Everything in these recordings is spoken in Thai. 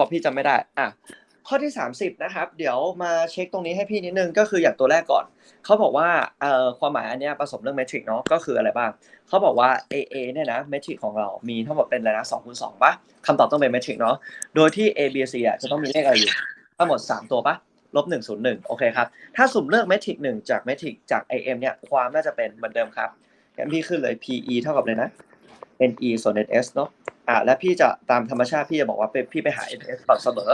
ราะพี่จำไม่ได้อะข้อที่ 30นะครับ เดี๋ยวมาเช็คตรงนี้ให้พี่นิดนึงก็คืออย่างตัวแรกก่อนเขาบอกว่าเอ่อความหมายอันเนี้ยผสมเรื่องเมทริกเนาะก็คืออะไรบ้างเขาบอกว่า AA เนี่ยนะเมทริกของเรามีทั้งหมดเป็นอะไรนะ2คูณ2ปะคำตอบต้องเป็นเมทริกเนาะโดยที่ A B C อะจะต้องมีเลขอะไรอยู่ทั้งหมด 3 ตัวปะลบ1 0 1โอเคครับ ถ้าสุ่มเลือกเมทริก1จากเมทริกจาก AM เนี่ยความน่าจะเป็นเหมือนเดิมครับงั้นพี่ขึ้นเลย PE เท่ากับเลยนะ NE ส่วน NS เนาะ อะและพี่จะตามธรรมชาติพี่จะบอกว่าเป็นพี่ไปหา NS ก่อนเสมอ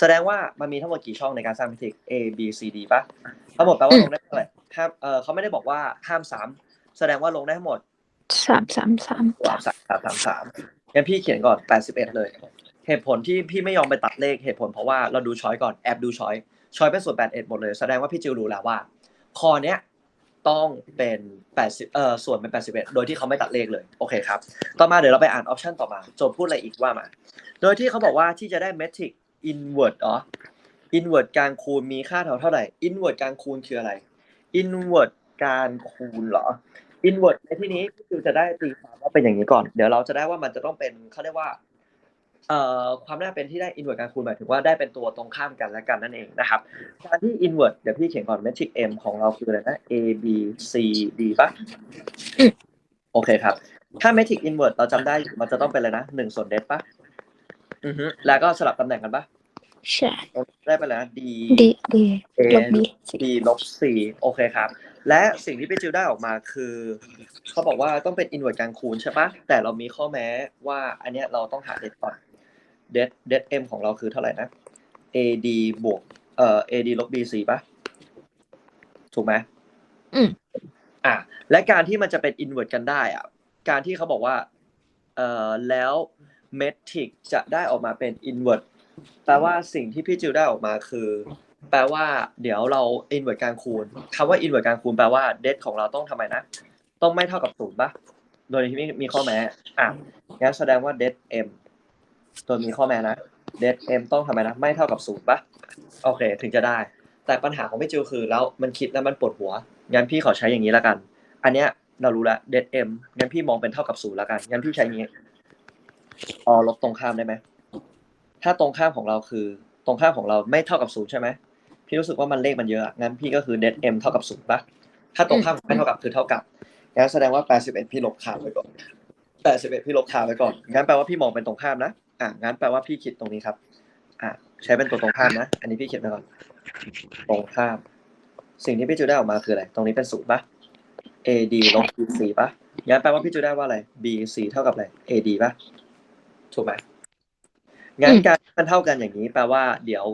แสดงว่ามันมีทั้งหมดกี่ช่องในการสร้างมิติ A B C D ป่ะทั้งหมดแปลว่าลงได้เท่าไหร่ห้ามเออเขาไม่ได้บอกว่าห้ามสามแสดงว่าลงได้ทั้งหมดสามสามสามสามสามสามสามสามงั้นพี่เขียนก่อนแปดสิบเอ็ดเลย เหตุผลที่พี่ไม่ยอมไปตัดเลขเหตุผลเพราะว่าเราดูช้อยก่อนแอบดูช้อยช้อยเป็นส่วนแปดเอ็ดหมดเลยแสดงว่าพี่จิวรู้แล้วว่า คอเนี้ย ต้องเป็นแปดสิบเอ่อส่วนเป็นแปดสิบเอ็ดโดยที่เขาไม่ตัดเลขเลยโอเคครับ ต่อมาเดี๋ยวเราไปอ่านออปชันต่อมาโจทย์พูดอะไรอีกว่ามา โดยที่เขาบอกว่าที่จะได้เมทริก inward อ๋อ inward การคูณมีค่าเท่าเท่าไหร่ inward การคูณคืออะไร inward การคูณเหรอ inward ในที่นี้คือจะได้ตีความว่าเป็นอย่างนี้ก่อน เดี๋ยวเราจะได้ว่ามันจะต้องเป็นเขาเรียกว่า ความน่าเป็นที่ได้ inward การคูณหมายถึงว่าได้เป็นตัวตรงข้ามกันและกันนั่นเองนะครับ การที่ inward เดี๋ยวพี่เขียนก่อน metric m ของเราคืออะไรนะ a b c d ป่ะโอเคครับ ถ้า metric inward เราจำได้อยู่มันจะต้องเป็นอะไรนะหนึ่งส่วนเดป่ะอือฮึแล้วก็สลับตำแหน่งกันป่ะใช่ได้ไปแล้วนะ d ดีดี a ลบบี d ลบ c โอเคครับ และสิ่งที่พี่จิวได้ออกมาคือ เขาบอกว่าต้องเป็น inward การคูณใช่ปะแต่เรามีข้อแม้ว่าอันเนี้ยเราต้องหาเดก่อน เดเด m ของเราคือเท่าไหร่นะ ad บวกเอ่อ ad ลบ bc ปะถูกไหมอืมอะและการที่มันจะเป็น invert กันได้อะการที่เขาบอกว่าเอ่อแล้ว metric จะได้ออกมาเป็น invert แปลว่าสิ่งที่พี่จิวได้ออกมาคือ แปลว่า เดี๋ยวเรา invert การคูณคำว่า invert การคูณแปลว่า det ของเราต้องทำไมนะ ต้องไม่เท่ากับศูนย์ปะโดยที่มีมีข้อแม้อะงั้นแสดงว่า det m ตัวมี ข้อแม้นะ det m ต้องทำไมนะ ไม่เท่ากับศูนย์ปะโอเค ถึงจะได้ แต่ปัญหาของพี่จิวคือ แล้วมันคิดแล้วมันปวดหัว งั้นพี่ขอใช้อย่างนี้แล้วกัน อันเนี้ยเรารู้แล้ว det m งั้นพี่มองเป็นเท่ากับศูนย์แล้วกัน งั้นพี่ใช้งนี้อ๋อลบตรงข้ามได้ไหม ถ้าตรงข้ามของเราคือ ตรงข้ามของเราไม่เท่ากับศูนย์ใช่ไหม พี่รู้สึกว่ามันเลขมันเยอะ งั้นพี่ก็คือ det m เท่ากับศูนย์ปะถ้าตรงข้ามไม่เท่ากับคือเท่ากับ งั้นแสดงว่า81พี่ลบข้ามไว้ก่อน81พี่ลบข้ามไว้ก่อน งั้นแปลว่าพี่มองเป็นตรงข้ามนะ อะงั้นแปลว่าพี่คิดตรงนี้ครับ อะใช้เป็นตัวตรงข้ามนะ อันนี้พี่เขียนไปก่อน ตรงข้าม สิ่งที่พี่จูได้ออกมาคืออะไร ตรงนี้เป็นศูนย์ปะ AD ลบ BC ปะงั้นแปลว่าพี่จูได้ว่าอะไร BC เท่ากับอะไร AD ปะถูกไหมงั้นการที่มันเท่ากันอย่างนี้แปลว่า เดี๋ยว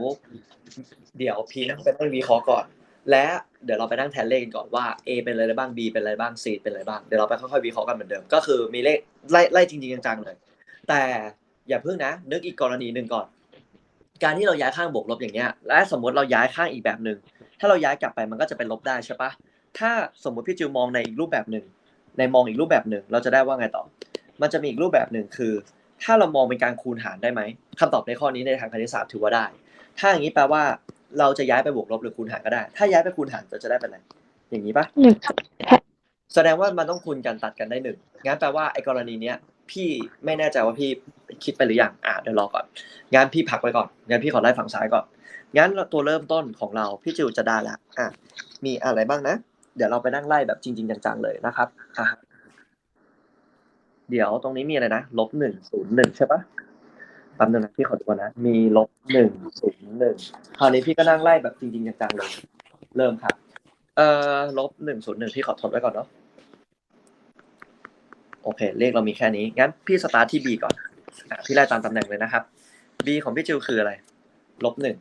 เดี๋ยวพี่นั่งไปนั่งวิเคราะห์ก่อน และเดี๋ยวเราไปนั่งแทนเลขกันก่อนว่า A เป็นอะไรบ้าง B เป็นอะไรบ้าง C เป็นอะไรบ้าง เดี๋ยวเราไปค่อยๆวิเคราะห์กันเหมือนเดิม ก็คือมีเลขไล่ไล่จริงๆจังๆเลย แต่ อย่าเพิ่งนะ นึกอีกกรณีหนึ่งก่อน การที่เราย้ายข้างบวกลบอย่างเงี้ย และสมมติเราย้ายข้างอีกแบบหนึ่งถ้าเราย้ายกลับไปมันก็จะเป็นลบได้ใช่ปะถ้าสมมติพี่จิวมองในอีกรูปแบบหนึ่งในมองอีกรูปแบบหนึ่งเราจะได้ว่าไงต่อ มันจะมีอีกรูปแบบหนึ่งคือ ถ้าเรามองเป็นการคูณหารได้ไหมคำตอบในข้อนี้ในทางคณิตศาสตร์ถือว่าได้ ถ้าอย่างนี้แปลว่า เราจะย้ายไปบวกลบหรือคูณหารก็ได้ ถ้าย้ายไปคูณหารจะจะได้เป็นอะไรอย่างนี้ปะหนึ่งแสดงว่ามันต้องคูณกันตัดกันได้หนึ่งงั้นแปลว่าไอ้กรณีเนี้ยพี่ไม่แน่ใจว่าพี่ คิดไปหรือยังอะเดี๋ยวรอก่อนงั้นพี่พักไว้ก่อนงั้นพี่ขอไล่ฝั่งซ้ายก่อนงั้นตัวเริ่มต้นของเราพี่จิวจะได้ละอะมีอะไรบ้างนะ เดี๋ยวเราไปนั่งไล่แบบจริง ๆ จังๆเลยนะครับอะเดี๋ยวตรงนี้มีอะไรนะลบหนึ่งศูนย์หนึ่งใช่ปะแป๊บนึงนะพี่ขอดูนะ มีลบหนึ่งศูนย์หนึ่งคราวนี้พี่ก็นั่งไล่แบบจริงๆจังๆเลย เริ่มครับ เอ่อลบหนึ่งศูนย์หนึ่งพี่ขอทดไว้ก่อนเนาะโอเค เลขเรามีแค่นี้ งั้นพี่สตาร์ทที่ B ก่อน พี่ไล่ตามตำแหน่งเลยนะครับ B ของพี่จิวคืออะไร ลบหนึ่ง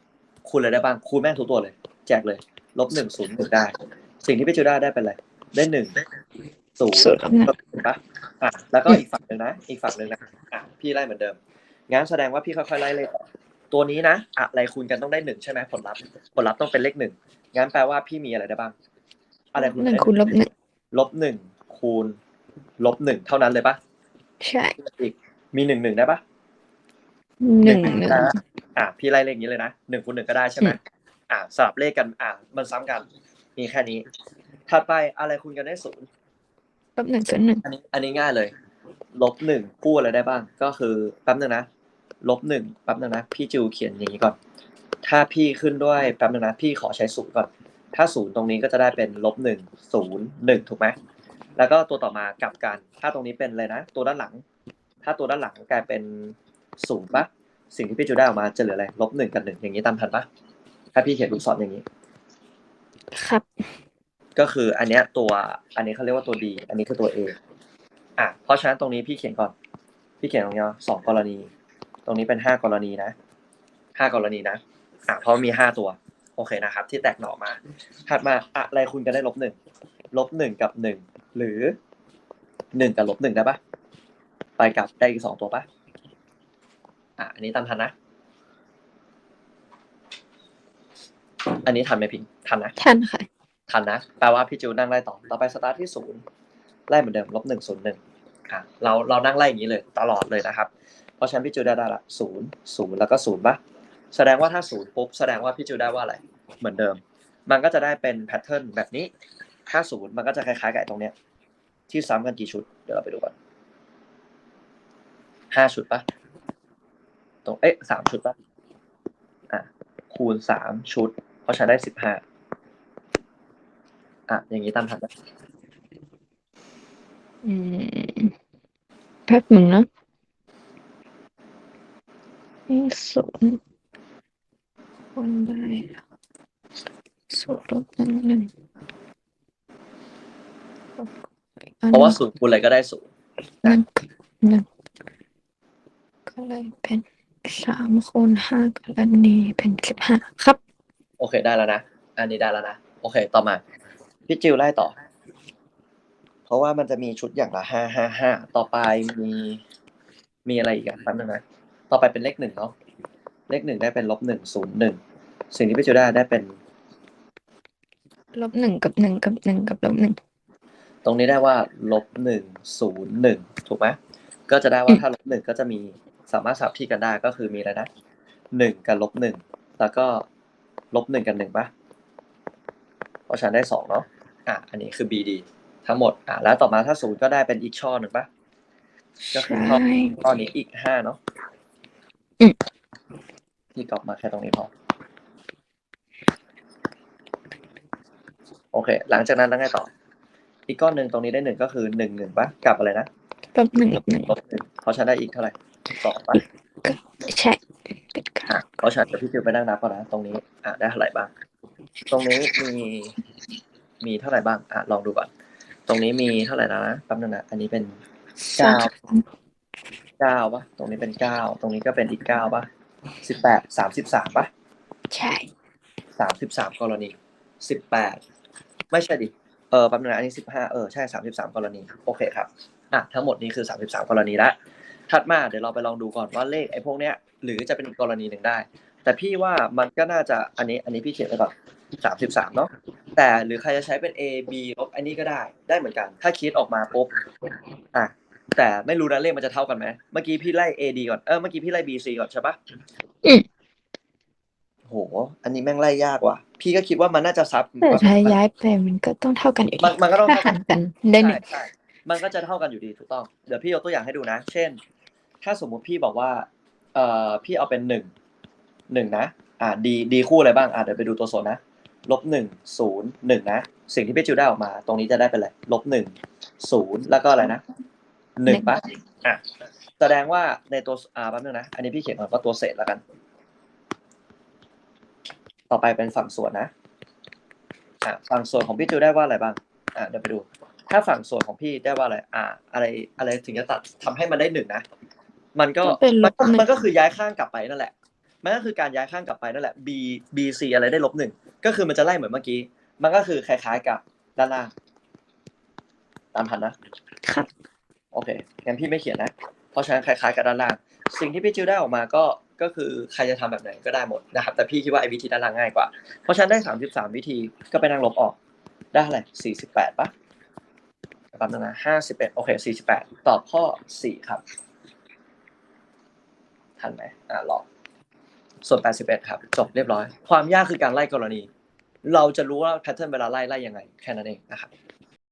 คูณอะไรได้บ้าง คูณแม่งทุกตัวเลย แจกเลย ลบหนึ่งศูนย์หนึ่งได้ สิ่งที่พี่จิวได้ได้เป็นอะไร ได้หนึ่งศูนย์ศูนย์ถูกปะอะ แล้วก็อีกฝั่งหนึ่งนะ อีกฝั่งหนึ่งนะ อะ พี่ไล่เหมือนเดิม งั้นแสดงว่าพี่ค่อยๆไล่เลขต่อตัวนี้นะ อะไรคูณกันต้องได้หนึ่งใช่ไหมผลลัพธ์ ผลลัพธ์ต้องเป็นเลขหนึ่ง งั้นแปลว่าพี่มีอะไรได้บ้าง อะไรคูณหนึ่งได้คูณลบหนึ่งลบหนึ่งคูณลบหนึ่งเท่านั้นเลยปะใช่อีก มีหนึ่งหนึ่งได้ปะหนึ่งหนึ่งนะอะพี่ไล่เลขนี้เลยนะหนึ่งคูณหนึ่งก็ได้ใช่ไหมอืมอะสลับเลขกัน อะมันซ้ำกันมีแค่นี้ถัดไปอะไรคูณกันได้ศูนย์ลบหนึ่งศูนย์หนึ่งอันนี้อันนี้ง่ายเลย ลบหนึ่งกู้อะไรได้บ้าง ก็คือแป๊บนึงนะลบหนึ่งแป๊บนึงนะพี่จิวเขียนอย่างนี้ก่อน ถ้าพี่ขึ้นด้วยแป๊บนึงนะพี่ขอใช้ศูนย์ก่อน ถ้าศูนย์ตรงนี้ก็จะได้เป็นลบหนึ่งศูนย์หนึ่งถูกไหมแล้วก็ตัวต่อมากลับกัน ถ้าตรงนี้เป็นเลยนะ ตัวด้านหลัง ถ้าตัวด้านหลังกลายเป็นศูนย์ปะสิ่งที่พี่จิวได้ออกมาจะเหลืออะไรลบหนึ่งกับหนึ่งอย่างนี้ตามทันปะถ้าพี่เขียนลูกศรอย่างนี้ ครับ ก็คืออันเนี้ยตัวอันนี้เขาเรียกว่าตัว D อันนี้คือตัว A อะเพราะฉะนั้นตรงนี้พี่เขียนก่อน พี่เขียนตรงนี้สองกรณี ตรงนี้เป็นห้ากรณีนะห้ากรณีนะอะเพราะมีห้าตัว โอเคนะครับ ที่แตกหน่อมาถัดมาอะไรคุณก็ได้ลบหนึ่งลบหนึ่งกับหนึ่งหรือหนึ่งกับลบหนึ่งได้ปะ ไปกลับได้อีกสองตัวปะอะ อันนี้ตามทันนะ อันนี้ทันไหมพิงทันนะ ทันค่ะ ทันนะ แปลว่าพี่จิวนั่งไล่ต่อ ต่อไปสตาร์ทที่ศูนย์ไล่เหมือนเดิมลบหนึ่งศูนย์หนึ่งอะเราเรานั่งไล่อย่างนี้เลยตลอดเลยนะครับ เพราะฉะนั้นพี่จิวได้ได้ละศูนย์ศูนย์แล้วก็ศูนย์ปะแสดงว่าถ้าศูนย์ปุ๊บแสดงว่าพี่จิวได้ว่าอะไร เหมือนเดิม มันก็จะได้เป็นแพทเทิร์นแบบนี้ ถ้าศูนย์มันก็จะคล้ายๆกับไอ้ตรงเนี้ย ที่ซ้ำกันกี่ชุด เดี๋ยวเราไปดูกัน ห้าชุดปะตรงเอ๊ะสามชุดปะอะคูณสามชุด เพราะฉะนั้นได้สิบห้าอะอย่างนี้ตามทันไหมอืมแป๊บหนึ่งนะนี่ศูนย์คูณได้ศูนย์ลบหนึ่งหนึ่งเพราะว่าศูนย์คูณอะไรก็ได้ศูนย์หนึ่งหนึ่ง ก็เลยเป็นสามคูณห้ากรณีเป็นสิบห้าครับ โอเคได้แล้วนะ อันนี้ได้แล้วนะ โอเค ต่อมา พี่จิวไล่ต่อ เพราะว่ามันจะมีชุดอย่างละห้าห้าห้าต่อไปมีมีอะไรอีกอะแป๊บนึงนะ ต่อไปเป็นเลขหนึ่งเนาะ เลขหนึ่งได้เป็นลบหนึ่งศูนย์หนึ่ง สิ่งที่พี่จิวได้ได้เป็น ลบหนึ่งกับหนึ่งกับหนึ่งกับลบหนึ่ง ตรงนี้ได้ว่าลบหนึ่งศูนย์หนึ่งถูกไหมก็จะได้ว่าถ้าลบหนึ่งก็จะมี สามารถสับที่กันได้ก็คือมีอะไรนะหนึ่งกับลบหนึ่งแล้วก็ลบหนึ่งกับหนึ่งปะเพราะฉะนันได้สองเนาะอะอันนี้คือ BD ทั้งหมดอะแล้วต่อมาถ้าศูนย์ก็ได้เป็นอีกช่อหนึ่งปะก็คือช่อใช่ช่อนี้อีกห้าเนาะอืมที่กรอบมาแค่ตรงนี้พอโอเค หลังจากนั้นแล้วไงต่อ อีกก้อนหนึ่งตรงนี้ได้หนึ่งก็คือหนึ่งหนึ่งปะกับอะไรนะลบหนึ่งลบหนึ่งลบหนึ่งเพราะฉันได้อีกเท่าไหร่ สองปะใช่เป็นเก้าอะเพราะฉันจะพี่จิวไปนั่งนับก่อนนะตรงนี้อะได้เท่าไหร่บ้าง ตรงนี้มีมีเท่าไหร่บ้างอะลองดูก่อน ตรงนี้มีเท่าไหร่แล้วนะแป๊บนึงนะอันนี้เป็นสาเก้ามเก้าปะตรงนี้เป็นเก้าตรงนี้ก็เป็นอีกเก้าปะสิบแปดสามสิบสามปะใช่สามสิบสามกรณีสิบแปดไม่ใช่ดิเออแป๊บนึงนะอันนี้สิบห้าเออใช่สามสิบสามกรณีโอเคครับอะทั้งหมดนี้คือสามสิบสามกรณีละ ถัดมาเดี๋ยวเราไปลองดูก่อนว่าเลขไอ้พวกเนี้ยหรือจะเป็นอีกกรณีหนึ่งได้ แต่พี่ว่ามันก็น่าจะอันนี้อันนี้พี่เขียนไว้ก่อนสามสิบสามเนาะแต่หรือใครจะใช้เป็น A B ลบอันนี้ก็ได้ได้เหมือนกัน ถ้าคิดออกมาปุ๊บอะแต่ไม่รู้นะเลขมันจะเท่ากันไหมเมื่อกี้พี่ไล่ A D ก่อนเออเมื่อกี้พี่ไล่ B C ก่อนใช่ปะอืมโห อันนี้แม่งไล่ยากว่ะ พี่ก็คิดว่ามันน่าจะซับแต่ถ้าย้ายไปมันก็ต้องเท่ากันอยู่มันดีมันก็ต้องถ้าเท่ากัหันนกันได้หนึ่ง ใช่ใช่มันก็จะเท่ากันอยู่ดีถูกต้อง เดี๋ยวพี่ยกตัวอย่างให้ดูนะ เช่น ถ้าสมมุติพี่บอกว่า เอ่อพี่เอาเป็นหนึ่งหนึ่งนะ อ่าดีดีคู่อะไรบ้างอ่าเดี๋ยวไปดูตัวโซนนะลบหนึ่งศูนย์หนึ่งนะสิ่งที่พี่จิวได้ออกมา ตรงนี้จะได้เป็นอะไรลบหนึ่งศูนย์แล้วก็อะไรนะหนึ่งปะอะแสดงว่าในตัวอ่าแป๊บนึงนะ อันนี้พี่เขียนก่อนว่าตัวเศษแล้วกัน ต่อไปเป็นฝั่งส่วนนะอะฝั่งส่วนของพี่จิวได้ว่าอะไรบ้างอะเดี๋ยวไปดู ถ้าฝั่งส่วนของพี่ได้ว่าอะไร อ่า อะไรอะไรถึงจะตัดทำให้มันได้หนึ่งนะ มันก็ก็เป็นลมันบก็หนึ่ง มันก็คือย้ายข้างกลับไปนั่นแหละ มันก็คือการย้ายข้างกลับไปนั่นแหละ b b c อะไรได้ลบหนึ่งก็คือมันจะไล่เหมือนเมื่อกี้ มันก็คือคล้ายๆกับด้านล่างตามทันนะครับ โอเคงั้นพี่ไม่เขียนนะ เพราะฉะนั้นคล้ายๆกับด้านล่าง สิ่งที่พี่จิวได้ออกมาก็ก็คือใครจะทำแบบไหนก็ได้หมดนะครับ แต่พี่คิดว่าไอ้วิธีด้านล่างง่ายกว่า เพราะฉะนั้นได้สามสิบสามวิธีก็ไปนั่งลบออกได้เท่าไหร่สี่สิบแปดปะแป๊บนึงนะห้าสิบเอ็ดโอเคสี่สิบแปดตอบข้อสี่ครับ ทันไหมอ่าลองส่วนแปดสิบเอ็ดครับ จบเรียบร้อย ความยากคือการไล่กรณี เราจะรู้ว่าแพทเทิร์นเวลาไล่ไล่ยังไง แค่นั้นเองนะครับ